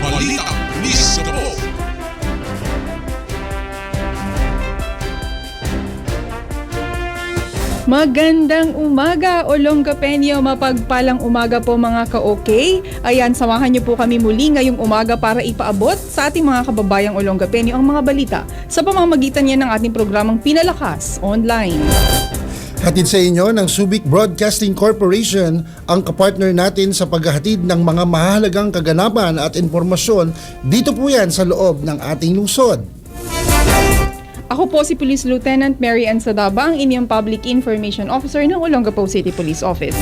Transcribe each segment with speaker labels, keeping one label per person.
Speaker 1: Balita Pulis Gabo.
Speaker 2: Magandang umaga, Olonga Penyo. Mapagpalang umaga po mga ka-okay. Ayan, samahan niyo po kami muli ngayong umaga para ipaabot sa ating mga kababayang Olonga Penyo ang mga balita sa pamamagitan niya ng ating programang Pinalakas Online.
Speaker 3: Hatid sa inyo ng Subic Broadcasting Corporation ang kapartner natin sa paghahatid ng mga mahalagang kaganapan at impormasyon dito po yan sa loob ng ating lungsod.
Speaker 2: Ako po si Police Lieutenant Mary Ann Sadaba, ang inyong Public Information Officer ng Olongapo City Police Office.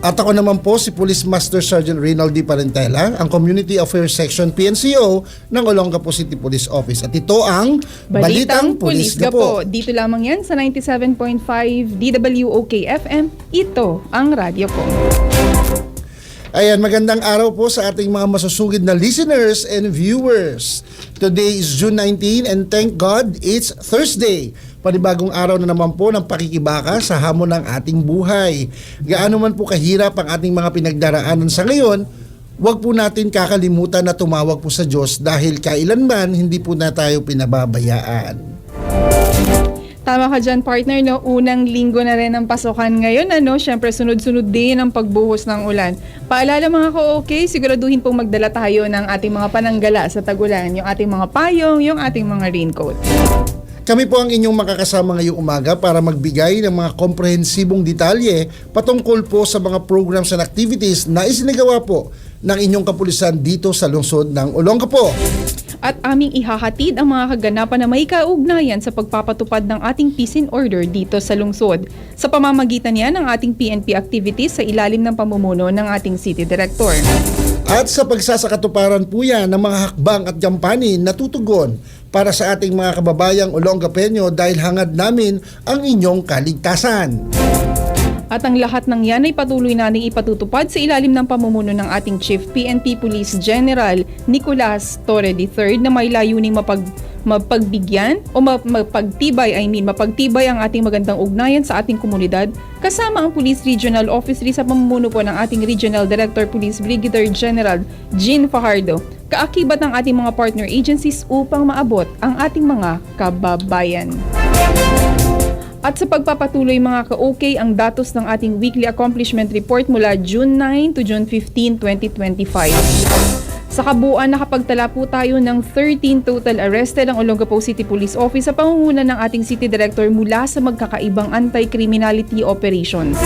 Speaker 3: At ako naman po si Police Master Sergeant Reynald D. Parentela, ang Community Affairs Section PNCO ng Olongapo City Police Office. At ito ang
Speaker 2: Balitang Pulis Gapo. Dito lamang yan sa 97.5 DWOK FM. Ito ang radyo ko.
Speaker 3: Ayan, magandang araw po sa ating mga masusugid na listeners and viewers. Today is June 19 and thank God it's Thursday. Panibagong araw na naman po ng pakikibaka sa hamon ng ating buhay. Gaano man po kahirap ang ating mga pinagdaraanan sa ngayon, Huwag po natin kakalimutan na tumawag po sa Diyos dahil kailanman hindi po na tayo pinababayaan.
Speaker 2: Tama ka dyan, partner, no? Unang linggo na rin ang pasokan ngayon, ano? Siyempre, sunod-sunod din ang pagbuhos ng ulan. Paalala mga ka-okay, siguraduhin pong magdala tayo ng ating mga pananggala sa tagulan. Yung ating mga payong, yung ating mga raincoat.
Speaker 3: Kami po ang inyong makakasama ngayong umaga para magbigay ng mga komprehensibong detalye patungkol po sa mga programs and activities na isinagawa po ng inyong kapulisan dito sa lungsod ng Olongapo.
Speaker 2: At aming ihahatid ang mga kaganapan na may kaugnayan sa pagpapatupad ng ating peace and order dito sa lungsod. Sa pamamagitan niya ng ating PNP activities sa ilalim ng pamumuno ng ating City Director.
Speaker 3: At sa pagsasakatuparan po yan ng mga hakbang at gampanin na tutugon para sa ating mga kababayang Olongapeño dahil hangad namin ang inyong kaligtasan.
Speaker 2: At ang lahat ng yan ay patuloy nating ipatutupad sa ilalim ng pamumuno ng ating Chief PNP Police General Nicolas Torre III na may layuning mapag mapagbigyan o map- mapagtibay, I mean, mapagtibay ang ating magandang ugnayan sa ating komunidad kasama ang Police Regional Office sa pamumuno po ng ating Regional Director Police Brigadier General Jean Fajardo. Kaakibat ng ating mga partner agencies upang maabot ang ating mga kababayan. At sa pagpapatuloy mga ka-okay ang datos ng ating weekly accomplishment report mula June 9 to June 15, 2025. Sa kabuuan, nakapagtala po tayo ng 13 total arrested ang Olongapo City Police Office sa pangunguna ng ating City Director mula sa magkakaibang anti-criminality operations.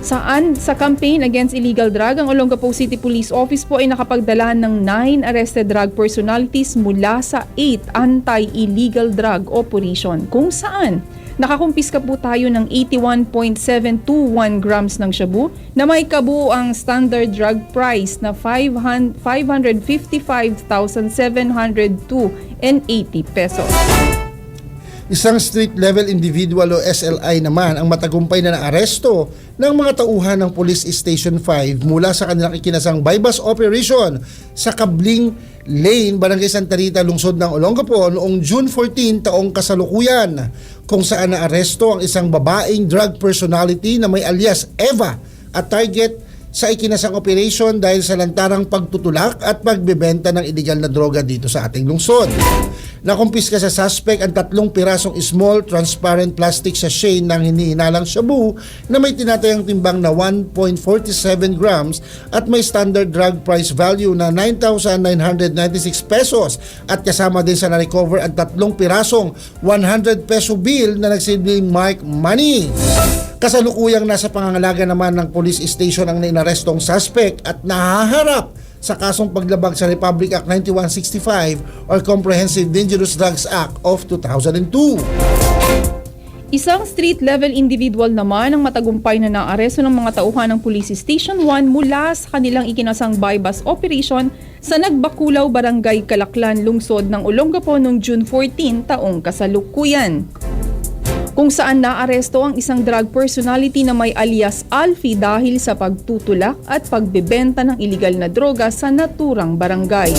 Speaker 2: Saan sa campaign against illegal drug, ang Olongapo City Police Office po ay nakapagdala ng 9 arrested drug personalities mula sa 8 anti-illegal drug operation kung saan nakakumpiska po tayo ng 81.721 grams ng shabu na may kabuuang standard drug price na 500 555,702 and 80 pesos.
Speaker 3: Isang street level individual o SLI naman ang matagumpay na naaresto ng mga tauhan ng Police Station 5 mula sa kanilang ikinasang bypass operation sa Kabling Lane, Barangay Santa Rita, lungsod ng Olongapo noong June 14 taong kasalukuyan kung saan naaresto ang isang babaeng drug personality na may alias Eva at target sa ikinasang operation dahil sa lantarang pagtutulak at pagbebenta ng illegal na droga dito sa ating lungsod. Nakumpiska sa suspect ang tatlong pirasong small transparent plastic sachet ng hinihinalang shabu na may tinatayang timbang na 1.47 grams at may standard drug price value na 9,996 pesos at kasama din sa na-recover ang tatlong pirasong 100 peso bill na nagsilbing mark money. Kasalukuyang nasa pangangalaga naman ng police station ang inarestong suspect at nahaharap sa kasong paglabag sa Republic Act 9165 or Comprehensive Dangerous Drugs Act of 2002.
Speaker 2: Isang street-level individual naman ang matagumpay na naaresto ng mga tauhan ng Police Station 1 mula sa kanilang ikinasang bypass operation sa Nagbakulaw, Barangay Kalaklan, lungsod ng Olongapo noong June 14 taong kasalukuyan kung saan naaresto ang isang drug personality na may alias Alfie dahil sa pagtutulak at pagbebenta ng iligal na droga sa naturang barangay.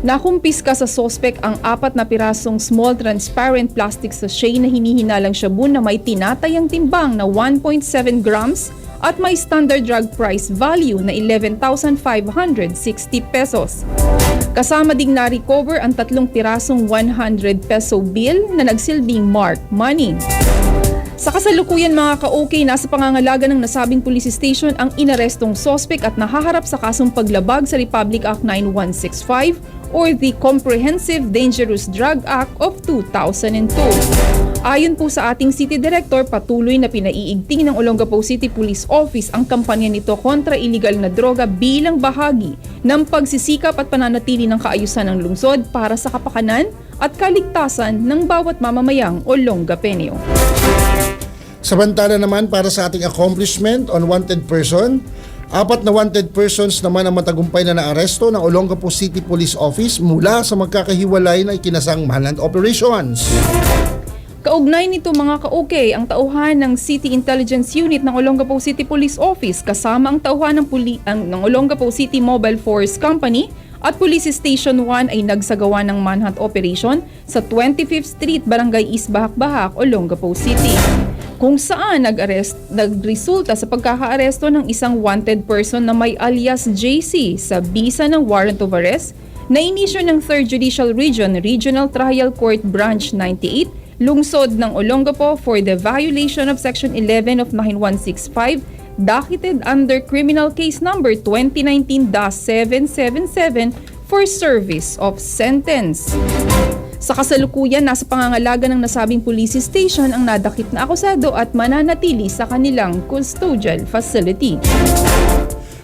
Speaker 2: Nakumpiska sa sospek ang apat na pirasong small transparent plastic sachet na hinihinalang shabu na may tinatayang timbang na 1.7 grams at may standard drug price value na 11,560 pesos. Kasama ding na-recover ang tatlong pirasong 100 peso bill na nagsilbing mark money. Sa kasalukuyan mga ka-OK, nasa pangangalaga ng nasabing police station ang inarestong sospek at nahaharap sa kasong paglabag sa Republic Act 9165 or the Comprehensive Dangerous Drug Act of 2002. Ayon po sa ating City Director, patuloy na pinaiigting ng Olongapo City Police Office ang kampanya nito kontra iligal na droga bilang bahagi ng pagsisikap at pananatili ng kaayusan ng lungsod para sa kapakanan at kaligtasan ng bawat mamamayang Olongapenyo.
Speaker 3: Samantala naman para sa ating accomplishment on wanted person, apat na wanted persons naman ang matagumpay na naaresto ng Olongapo City Police Office mula sa magkakahiwalay na ikinasang manhunt operations.
Speaker 2: Kaugnay nito mga ka-OK, ang tauhan ng City Intelligence Unit ng Olongapo City Police Office kasama ang tauhan ng, puli- ang, ng Olongapo City Mobile Force Company at Police Station 1 ay nagsagawa ng manhunt operation sa 25th Street, Barangay East Bahak-Bahak, Olongapo City. Kung saan nag-arrest, nagresulta sa pagkakaaresto ng isang wanted person na may alias JC sa bisa ng warrant of arrest na inisyo ng 3rd Judicial Region Regional Trial Court Branch 98 lungsod ng Olongapo for the violation of Section 11 of 9165 docketed under criminal case number 2019-777 for service of sentence. Sa kasalukuyan, nasa pangangalaga ng nasabing police station ang nadakip na akusado at mananatili sa kanilang custodial facility.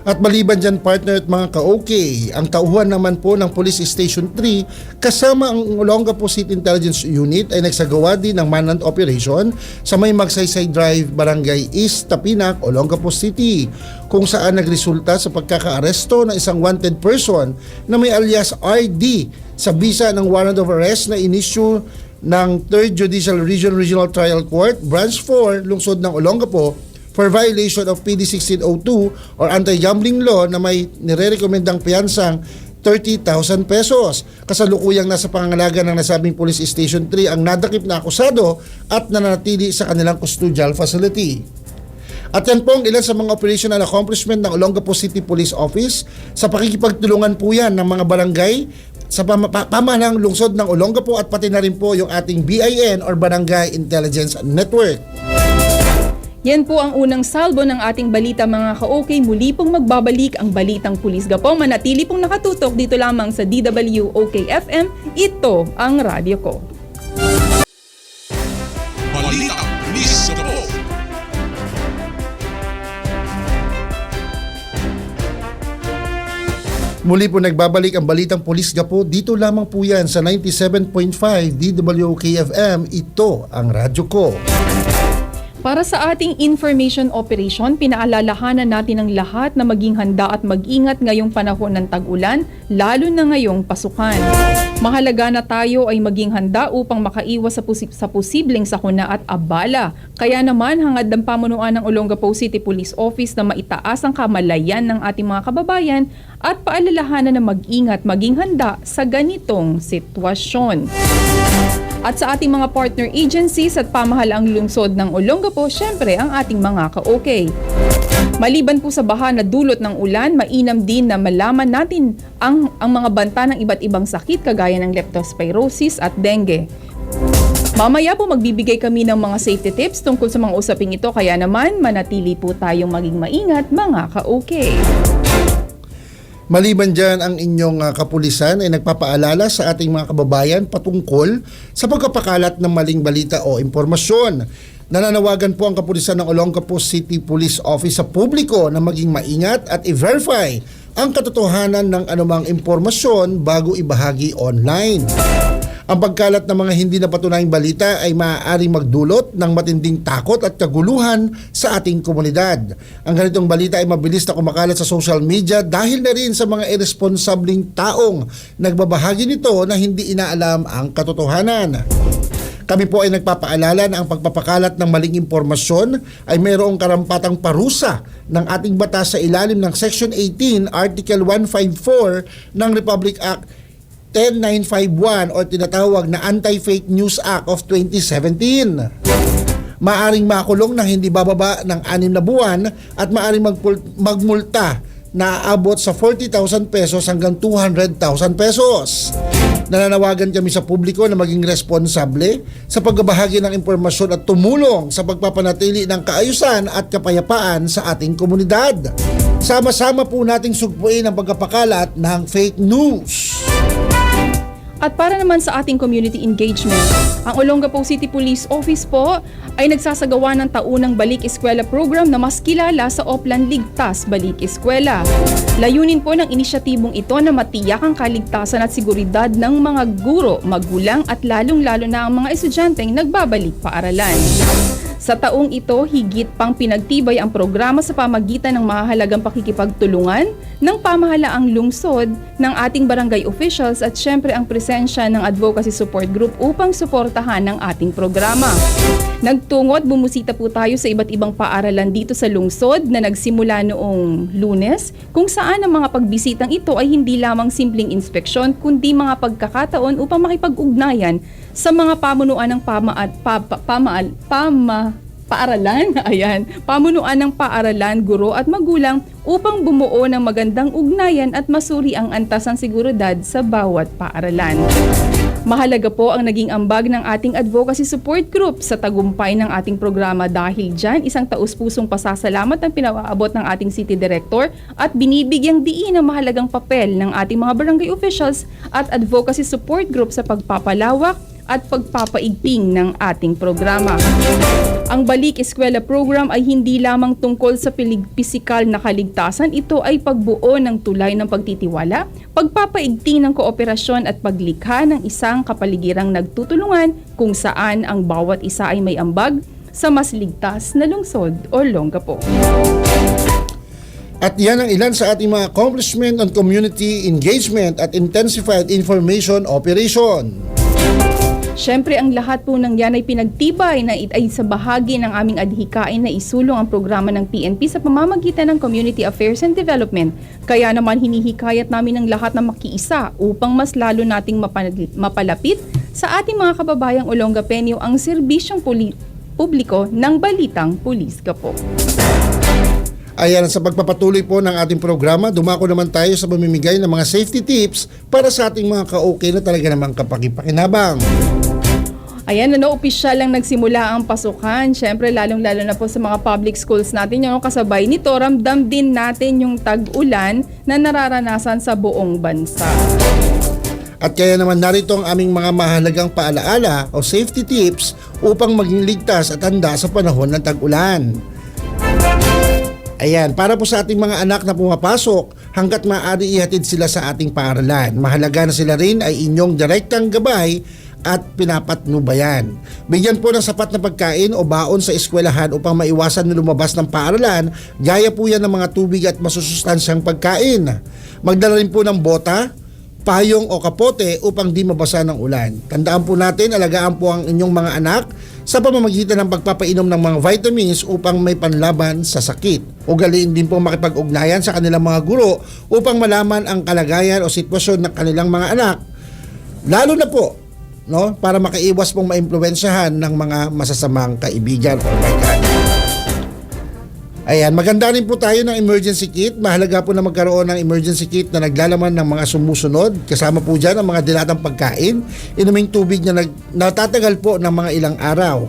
Speaker 3: At maliban dyan partner at mga ka-OK, ang tauhan naman po ng Police Station 3 kasama ang Olongapo City Intelligence Unit ay nagsagawa din ng manhunt operation sa may Magsaysay Drive, Barangay East, Tapinac, Olongapo City kung saan nagresulta sa pagkakaaresto ng isang wanted person na may alias RD sa bisa ng warrant of arrest na inisyu ng 3rd Judicial Region Regional Trial Court Branch 4 lungsod ng Olongapo for violation of PD 1602 or anti-gambling law na may nire-rekomendang piyansang 30,000 pesos. Kasalukuyang nasa pangangalaga ng nasabing Police Station 3 ang nadakip na akusado at nananatili sa kanilang custodial facility. At yan po ang ilan sa mga operational accomplishment ng Olongapo City Police Office sa pakikipagtulungan po yan ng mga barangay sa pam- pa- pamahalang lungsod ng Olongapo at pati na rin po yung ating BIN or Barangay Intelligence Network.
Speaker 2: Yan po ang unang salbo ng ating balita mga ka-OK. Muli pong magbabalik ang Balitang Pulis Gapo. Manatili pong nakatutok dito lamang sa DWOK FM. Ito ang radyo ko.
Speaker 1: Balita Pulis Gapo.
Speaker 3: Muli po nagbabalik ang Balitang Pulis Gapo. Dito lamang po yan sa 97.5 DWOK FM. Ito ang radyo ko.
Speaker 2: Para sa ating information operation, pinaalalahanan natin ang lahat na maging handa at mag-ingat ngayong panahon ng tag-ulan, lalo na ngayong pasukan. Mahalaga na tayo ay maging handa upang makaiwas sa, pusi- sa posibleng sakuna at abala. Kaya naman hangad ng pamunuan ng Olongapo City Police Office na maitaas ang kamalayan ng ating mga kababayan at paalalahanan na mag-ingat maging handa sa ganitong sitwasyon. At sa ating mga partner agencies at pamahalaang lungsod ng Olongapo, syempre ang ating mga ka-OK. Maliban po sa baha na dulot ng ulan, mainam din na malaman natin ang, ang mga banta ng iba't ibang sakit kagaya ng leptospirosis at dengue. Mamaya po magbibigay kami ng mga safety tips tungkol sa mga usaping ito kaya naman manatili po tayong maging maingat mga ka-OK.
Speaker 3: Maliban dyan ang inyong ah, kapulisan ay nagpapaalala sa ating mga kababayan patungkol sa pagkapakalat ng maling balita o impormasyon. Nananawagan po ang kapulisan ng Olongapo City Police Office sa publiko na maging maingat at i-verify ang katotohanan ng anumang impormasyon bago ibahagi online. Ang pagkalat ng mga hindi napatunayang balita ay maaaring magdulot ng matinding takot at kaguluhan sa ating komunidad. Ang ganitong balita ay mabilis na kumakalat sa social media dahil na rin sa mga irresponsableng taong nagbabahagi nito na hindi inaalam ang katotohanan. Kami po ay nagpapaalala na ang pagpapakalat ng maling impormasyon ay mayroong karampatang parusa ng ating batas sa ilalim ng Section 18, Article 154 ng Republic Act 10951 o tinatawag na Anti-Fake News Act of 2017. Maaring makulong ng hindi bababa ng anim na buwan at maaring magmulta na aabot sa 40,000 pesos hanggang 200,000 pesos. Nananawagan kami sa publiko na maging responsable sa pagbabahagi ng impormasyon at tumulong sa pagpapanatili ng kaayusan at kapayapaan sa ating komunidad. Sama-sama po nating sugpuin ang pagkapakalat ng fake news.
Speaker 2: At para naman sa ating community engagement, ang Olongapo City Police Office po ay nagsasagawa ng taunang Balik Eskwela program na mas kilala sa Oplan Ligtas Balik Eskwela. Layunin po ng inisyatibong ito na matiyak ang kaligtasan at seguridad ng mga guro, magulang at lalong-lalo na ang mga estudyanteng nagbabalik paaralan. Sa taong ito, higit pang pinagtibay ang programa sa pamagitan ng mahalagang pakikipagtulungan ng pamahalaang lungsod ng ating barangay officials at syempre ang presensya ng advocacy support group upang suportahan ang ating programa. Nagtungo at bumusita po tayo sa iba't ibang paaralan dito sa lungsod na nagsimula noong lunes kung saan ang mga pagbisitang ito ay hindi lamang simpleng inspeksyon kundi mga pagkakataon upang makipag-ugnayan sa mga pamunuan ng pama at pa, pa, pamaal, pama, paaralan, ayan, pamunuan ng paaralan, guro at magulang upang bumuo ng magandang ugnayan at masuri ang antas ng seguridad sa bawat paaralan. Mahalaga po ang naging ambag ng ating advocacy support group sa tagumpay ng ating programa dahil dyan isang taus-pusong pasasalamat ang pinawaabot ng ating city director at binibigyang diin ang mahalagang papel ng ating mga barangay officials at advocacy support group sa pagpapalawak at pagpapaigting ng ating programa. Ang Balik Eskwela program ay hindi lamang tungkol sa pisikal na kaligtasan, ito ay pagbuo ng tulay ng pagtitiwala, pagpapaigting ng kooperasyon at paglikha ng isang kapaligirang nagtutulungan kung saan ang bawat isa ay may ambag sa mas ligtas na lungsod o longgapo.
Speaker 3: At yan ang ilan sa ating mga accomplishment on community engagement at intensified information operation.
Speaker 2: Siyempre, ang lahat po ng yan ay pinagtibay na it ay sa bahagi ng aming adhikain na isulong ang programa ng PNP sa pamamagitan ng Community Affairs and Development. Kaya naman hinihikayat namin ang lahat na makiisa upang mas lalo nating mapalapit sa ating mga kababayang Olongapenyo ang serbisyong publiko ng Balitang Pulis po.
Speaker 3: Ayan, sa pagpapatuloy po ng ating programa, dumako naman tayo sa pamimigay ng mga safety tips para sa ating mga ka-okay na talaga namang kapakipakinabang.
Speaker 2: Ayan, ano, opisyal lang nagsimula ang pasukan. Siyempre, lalong-lalo na po sa mga public schools natin. Yung kasabay nito, ramdam din natin yung tag-ulan na nararanasan sa buong bansa.
Speaker 3: At kaya naman narito ang aming mga mahalagang paalaala o safety tips upang maging ligtas at handa sa panahon ng tag-ulan. Ayan, para po sa ating mga anak na pumapasok, hanggat maaari ihatid sila sa ating paaralan. Mahalaga na sila rin ay inyong direktang gabay at pinapatnubayan. Bigyan po ng sapat na pagkain o baon sa eskwelahan upang maiwasan na lumabas ng paaralan, gaya po yan ng mga tubig at masusustansyang pagkain. Magdala rin po ng bota, payong o kapote upang di mabasa ng ulan. Tandaan po natin, alagaan po ang inyong mga anak sa pamamagitan ng pagpapainom ng mga vitamins upang may panlaban sa sakit. Ugaliin din po makipag-ugnayan sa kanilang mga guro upang malaman ang kalagayan o sitwasyon ng kanilang mga anak. Lalo na po, no, para makaiwas pong maimpluwensyahan ng mga masasamang kaibigan o barkada. Ayan, maganda rin po tayo ng emergency kit. Mahalaga po na magkaroon ng emergency kit na naglalaman ng mga sumusunod. Kasama po dyan ang mga dilatang pagkain, inuming tubig na nag, natatagal po ng mga ilang araw.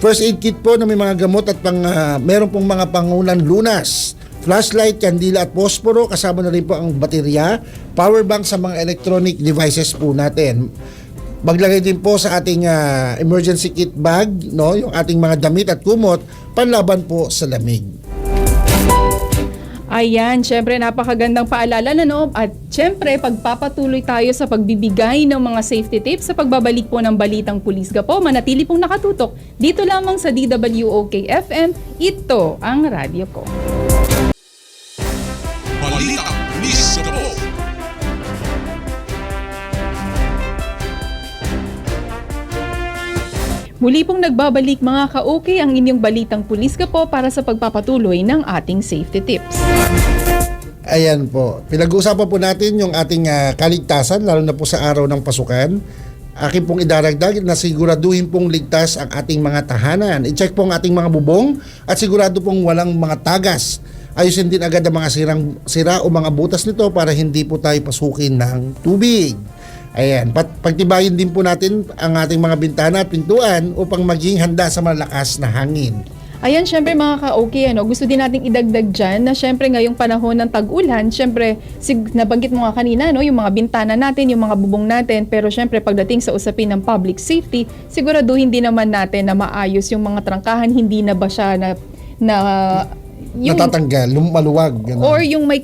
Speaker 3: First aid kit po na may mga gamot at pang, ah, meron pong mga pangunan lunas. Flashlight, kandila at posporo, kasama na rin po ang baterya, power bank sa mga electronic devices po natin. Maglagay din po sa ating ah, emergency kit bag, no, yung ating mga damit at kumot panlaban po sa lamig.
Speaker 2: Ayan, syempre napakagandang paalala na no. At syempre pagpapatuloy tayo sa pagbibigay ng mga safety tips sa pagbabalik po ng Balitang Pulis po. Manatili pong nakatutok dito lamang sa DWOK FM. Ito ang radyo ko. Muli pong nagbabalik mga ka-okay ang inyong Balitang Pulis po para sa pagpapatuloy ng ating safety tips.
Speaker 3: Ayan po. Pinag-uusapan po natin yung ating ah, kaligtasan, lalo na po sa araw ng pasukan. Akin pong idaragdag na siguraduhin pong ligtas ang ating mga tahanan. I-check po ang ating mga bubong at sigurado pong walang mga tagas. Ayusin din agad ang mga sirang, sira o mga butas nito para hindi po tayo pasukin ng tubig. Ayan, pat, pagtibayin din po natin ang ating mga bintana at pintuan upang maging handa sa malakas na hangin.
Speaker 2: Ayan, syempre mga ka-okay, ano, gusto din nating idagdag dyan na syempre ngayong panahon ng tag-ulan, syempre, sig- nabanggit mo nga kanina, no, yung mga bintana natin, yung mga bubong natin, pero syempre pagdating sa usapin ng public safety, siguraduhin din naman natin na maayos yung mga trangkahan, hindi na ba siya na, na yung,
Speaker 3: Natatanggal, lum- maluwag. ganun.
Speaker 2: or yung may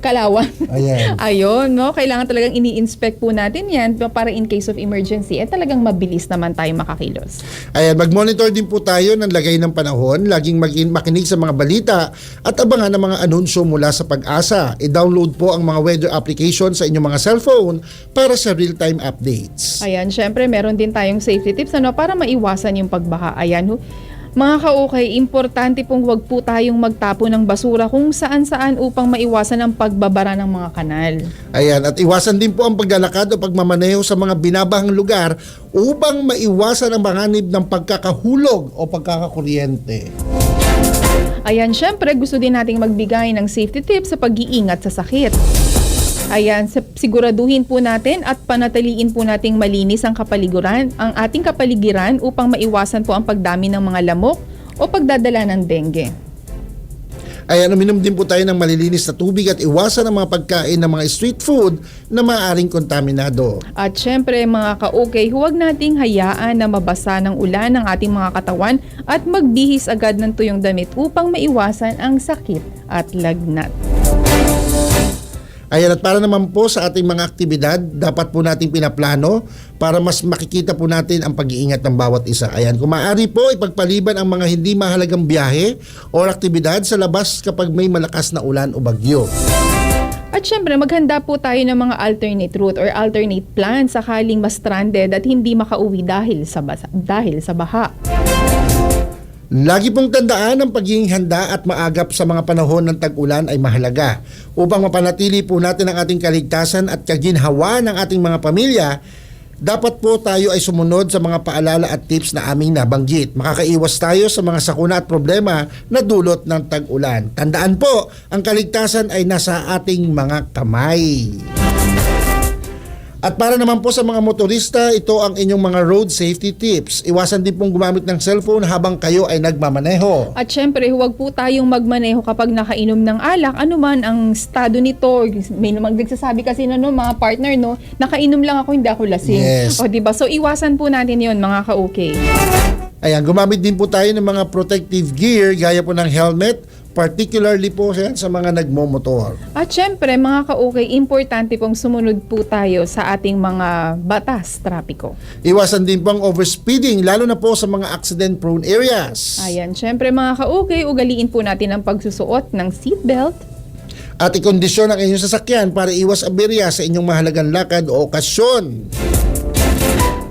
Speaker 2: kalawan.
Speaker 3: Ayan.
Speaker 2: Ayun, no? Kailangan talagang ini-inspect po natin yan para in case of emergency, eh talagang mabilis naman tayo makakilos.
Speaker 3: Ayan, mag-monitor din po tayo ng lagay ng panahon, laging mag makinig sa mga balita at abangan ang mga anunsyo mula sa pag-asa. I-download po ang mga weather application sa inyong mga cellphone para sa real-time updates.
Speaker 2: Ayan, syempre meron din tayong safety tips ano para maiwasan yung pagbaha. Ayan. Mga kaukay, importante pong huwag po tayong magtapo ng basura kung saan-saan upang maiwasan ang pagbabara ng mga kanal.
Speaker 3: Ayan, at iwasan din po ang paglalakad o pagmamaneho sa mga binabahang lugar upang maiwasan ang manganib ng pagkakahulog o pagkakakuryente.
Speaker 2: Ayan, syempre gusto din nating magbigay ng safety tips sa pag-iingat sa sakit. Ayan, siguraduhin po natin at panatiliin po nating malinis ang kapaligiran, ang ating kapaligiran upang maiwasan po ang pagdami ng mga lamok o pagdadala ng dengue.
Speaker 3: Ayan, uminom din po tayo ng malilinis na tubig at iwasan ang mga pagkain ng mga street food na maaaring kontaminado.
Speaker 2: At syempre mga ka-okay, huwag nating hayaan na mabasa ng ulan ng ating mga katawan at magbihis agad ng tuyong damit upang maiwasan ang sakit at lagnat.
Speaker 3: Ayan, at para naman po sa ating mga aktibidad, dapat po nating pinaplano para mas makikita po natin ang pag-iingat ng bawat isa. Ayan, kung maaari po, ipagpaliban ang mga hindi mahalagang biyahe o aktibidad sa labas kapag may malakas na ulan o bagyo.
Speaker 2: At syempre, maghanda po tayo ng mga alternate route or alternate plan sakaling mas stranded at hindi makauwi dahil sa, basa, dahil sa baha.
Speaker 3: Lagi pong tandaan ang pagiging handa at maagap sa mga panahon ng tag-ulan ay mahalaga. Upang mapanatili po natin ang ating kaligtasan at kaginhawa ng ating mga pamilya, dapat po tayo ay sumunod sa mga paalala at tips na aming nabanggit. Makakaiwas tayo sa mga sakuna at problema na dulot ng tag-ulan. Tandaan po, ang kaligtasan ay nasa ating mga kamay. At para naman po sa mga motorista, ito ang inyong mga road safety tips. Iwasan din pong gumamit ng cellphone habang kayo ay nagmamaneho.
Speaker 2: At syempre, huwag po tayong magmaneho kapag nakainom ng alak. Ano man ang estado nito. May namang nagsasabi kasi na no, mga partner, no, nakainom lang ako, hindi ako lasing.
Speaker 3: Yes.
Speaker 2: O, diba? So, iwasan po natin yon mga ka-okay.
Speaker 3: Ayan, gumamit din po tayo ng mga protective gear gaya po ng helmet, particularly po yan sa mga nagmomotor.
Speaker 2: At syempre, mga ka-okay, importante pong sumunod po tayo sa ating mga batas trapiko.
Speaker 3: Iwasan din po ang overspeeding, lalo na po sa mga accident-prone areas.
Speaker 2: Ayan, syempre mga ka-okay, ugaliin po natin ang pagsusuot ng seatbelt.
Speaker 3: At ikondisyon ang inyong sasakyan para iwas aberya sa inyong mahalagang lakad o okasyon.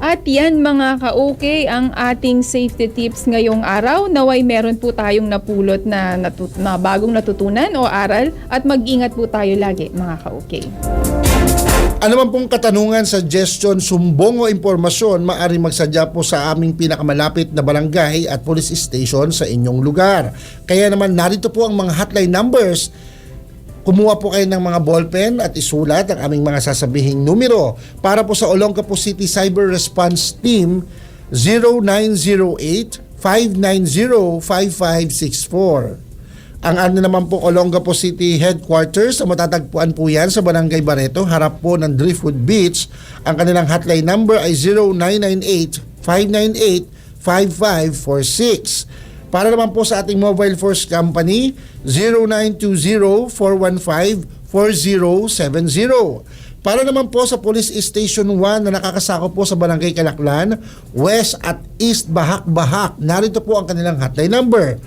Speaker 2: At yan mga ka-okay, ang ating safety tips ngayong araw. Naway meron po tayong napulot na, natut- na bagong natutunan o aral at mag-ingat po tayo lagi mga ka-okay.
Speaker 3: Ano man pong katanungan, suggestion, sumbong o impormasyon, maaari magsadya po sa aming pinakamalapit na barangay at police station sa inyong lugar. Kaya naman narito po ang mga hotline numbers. Kumuha po kayo ng mga ballpen at isulat ang aming mga sasabihing numero para po sa Olongapo City Cyber Response Team 0908-590-5564. Ang ano naman po Olongapo City Headquarters, matatagpuan po yan sa Barangay Barreto, harap po ng Driftwood Beach. Ang kanilang hotline number ay 0998-598-5546. Para naman po sa ating mobile force company, 0920-415-4070. Para naman po sa Police Station 1 na nakakasakop po sa Barangay Kalaklan, West at East Bahak-Bahak. Narito po ang kanilang hotline number,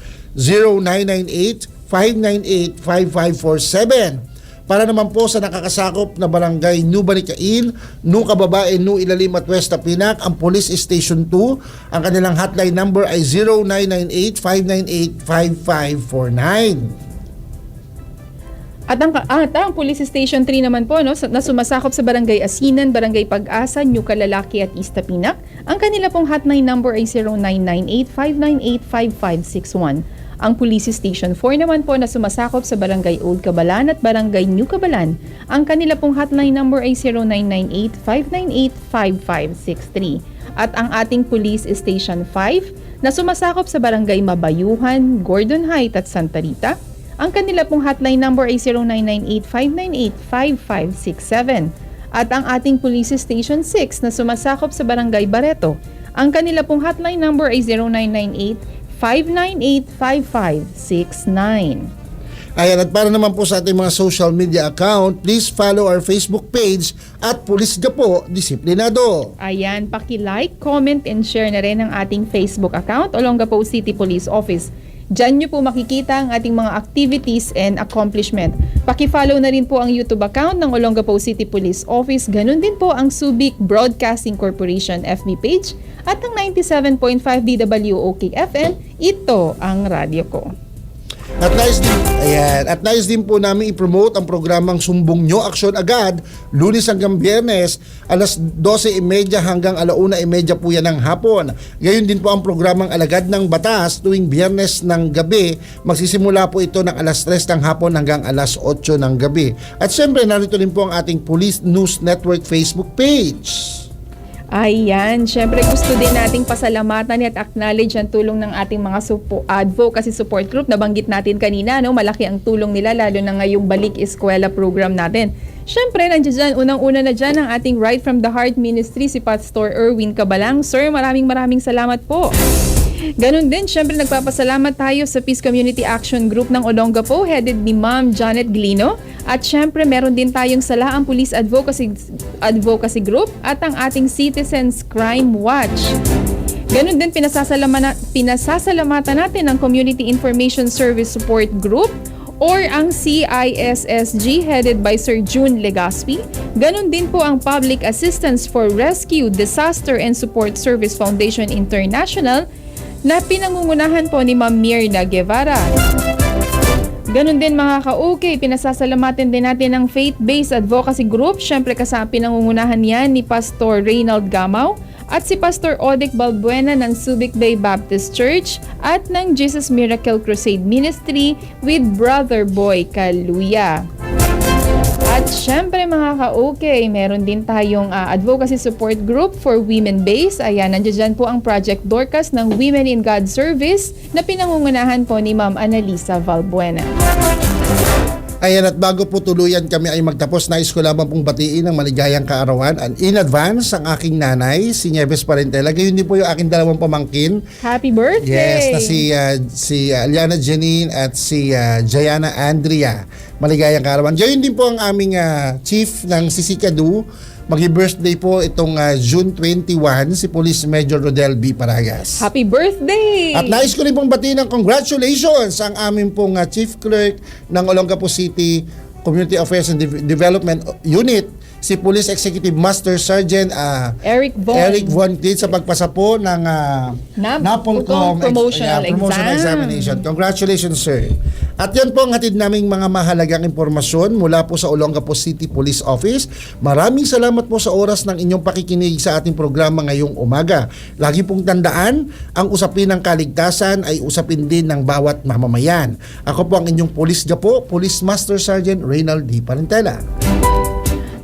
Speaker 3: 0998-598-5547. Para naman po sa nakakasakop na barangay New Banicain, New Kababae, New Ilalim at West Tapinak, ang Police Station 2, ang kanilang hotline number ay 0998-598-5549.
Speaker 2: At ang, at ang Police Station 3 naman po, no, na sumasakop sa Barangay Asinan, Barangay Pag-asa, New Kalalaki at East Tapinak, ang kanila pong hotline number ay 0998-598-5561. Ang Police Station 4 naman po na sumasakop sa Barangay Old Cabalan at Barangay New Cabalan, ang kanila pong hotline number ay 0998-598-5563. At ang ating Police Station 5 na sumasakop sa Barangay Mabayuhan, Gordon Heights at Santa Rita, ang kanila pong hotline number ay 0998-598-5567. At ang ating Police Station 6 na sumasakop sa Barangay Barreto, ang kanila pong hotline number ay 0998-598-5569.
Speaker 3: Ayan, at para naman po sa ating mga social media account, please follow our Facebook page at Pulis Gapo Disiplinado.
Speaker 2: Ayan, paki-like, comment, and share na rin ang ating Facebook account, Olongapo City Police Office. Diyan nyo po makikita ang ating mga activities and accomplishment. Paki-follow na rin po ang YouTube account ng Olongapo City Police Office. Ganun din po ang Subic Broadcasting Corporation FB page at ang 97.5 DWOK FM. Ito ang radyo ko.
Speaker 3: At nais din, ayan, at nais din po namin i-promote ang programang Sumbong Nyo Aksyon Agad, lunes hanggang biyernes, alas 12.30 hanggang alauna 30 po yan ng hapon. Gayon din po ang programang Alagad ng Batas tuwing biyernes ng gabi. Magsisimula po ito ng alas 3 ng hapon hanggang alas 8 ng gabi. At syempre, narito din po ang ating Police News Network Facebook page.
Speaker 2: Ayan, syempre gusto din nating pasalamatan at acknowledge ang tulong ng ating mga supo, advocacy support group. Nabanggit natin kanina, no? malaki ang tulong nila lalo na ngayong balik eskwela program natin. Syempre, nandiyan dyan, unang-una na dyan ang ating Right from the Heart Ministry, si Pastor Erwin Cabalang. Sir, maraming maraming salamat po. Ganon din, syempre nagpapasalamat tayo sa Peace Community Action Group ng Olongapo, headed ni Ma'am Janet Glino. At syempre, meron din tayong Salaang Police Advocacy, Advocacy Group at ang ating Citizens Crime Watch. Ganon din, pinasasalamana, pinasasalamatan natin ang Community Information Service Support Group or ang CISSG headed by Sir June Legaspi. Ganon din po ang Public Assistance for Rescue, Disaster and Support Service Foundation International na pinangungunahan po ni Ma'am Mirna Guevara. Ganon din mga ka-okay, pinasasalamatin din natin ang faith-based advocacy group. Siyempre kasama pinangungunahan yan ni Pastor Reynald Gamaw at si Pastor Odic Balbuena ng Subic Bay Baptist Church at ng Jesus Miracle Crusade Ministry with Brother Boy Kaluya. At syempre mga ka-okay, meron din tayong ah, advocacy support group for women base. Ayan, nandiyan dyan po ang Project Dorcas ng Women in God Service na pinangungunahan po ni Ma'am Annalisa Valbuena.
Speaker 3: Ayan at bago po tuluyan kami ay magtapos, nais ko lamang pong batiin ng maligayang kaarawan and in advance ang aking nanay, si Nieves Parentela. Gayon din po yung aking dalawang pamangkin.
Speaker 2: Happy birthday!
Speaker 3: Yes, na si, uh, si uh, Janine at si uh, Jayana Andrea. Maligayang kaarawan. Gayon din po ang aming uh, chief ng Sisikadu. Magi-birthday po itong uh, June 21 si Police Major Rodel B. Paragas.
Speaker 2: Happy birthday!
Speaker 3: At nais ko rin pong batiin ng congratulations ang aming pong uh, Chief Clerk ng Olongapo City Community Affairs and De- Development Unit, si Police Executive Master Sergeant uh,
Speaker 2: Eric Von.
Speaker 3: Eric Von Tit sa pagpasa po ng uh,
Speaker 2: Nap-
Speaker 3: NAPOLCOM ex-
Speaker 2: promotional
Speaker 3: yeah, promotional
Speaker 2: exam.
Speaker 3: examination. Congratulations, sir. At yan po ang hatid naming mga mahalagang impormasyon mula po sa Olongapo City Police Office. Maraming salamat po sa oras ng inyong pakikinig sa ating programa ngayong umaga. Lagi pong tandaan, ang usapin ng kaligtasan ay usapin din ng bawat mamamayan. Ako po ang inyong Police Gapo, Police Master Sergeant Reynald D. Parentela.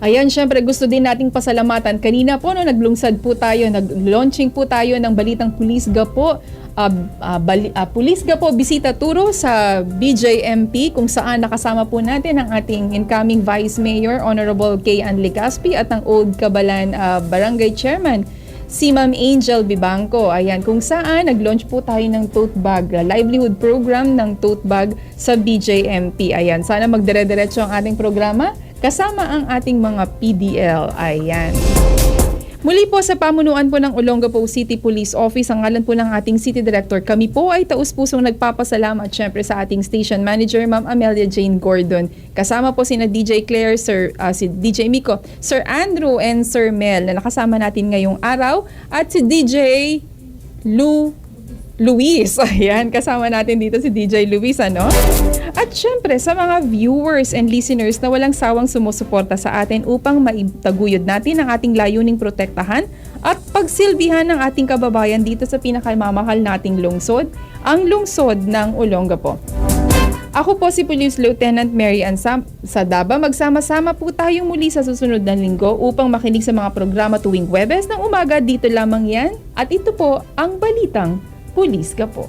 Speaker 2: Ayan, syempre gusto din nating pasalamatan. Kanina po, no, naglungsad po tayo, nag-launching po tayo ng Balitang Pulis Gapo. Uh, uh, bali, uh, Pulis Gapo Bisita Turo sa BJMP kung saan nakasama po natin ang ating incoming Vice Mayor, Honorable Kay Ann Legaspi at ang Old Cabalan uh, Barangay Chairman, si Ma'am Angel Bibangco. Ayan, kung saan nag-launch po tayo ng tote bag, livelihood program ng tote bag sa BJMP. Ayan, sana magdire-diretso ang ating programa kasama ang ating mga PDL. Ayan. Muli po sa pamunuan po ng Olongapo City Police Office, ang ngalan po ng ating City Director, kami po ay taus-pusong nagpapasalamat syempre sa ating Station Manager, Ma'am Amelia Jane Gordon. Kasama po sina DJ Claire, Sir, ah, si DJ Miko, Sir Andrew and Sir Mel na nakasama natin ngayong araw at si DJ Lou Luis. Ayan, kasama natin dito si DJ Luis, ano? At syempre, sa mga viewers and listeners na walang sawang sumusuporta sa atin upang maitaguyod natin ang ating layuning protektahan at pagsilbihan ng ating kababayan dito sa pinakamamahal nating lungsod, ang lungsod ng Olongapo. Ako po si Police Lieutenant Mary Ann Sam sa Daba. Magsama-sama po tayong muli sa susunod na linggo upang makinig sa mga programa tuwing Webes ng umaga. Dito lamang yan. At ito po ang Balitang Pulis ka po.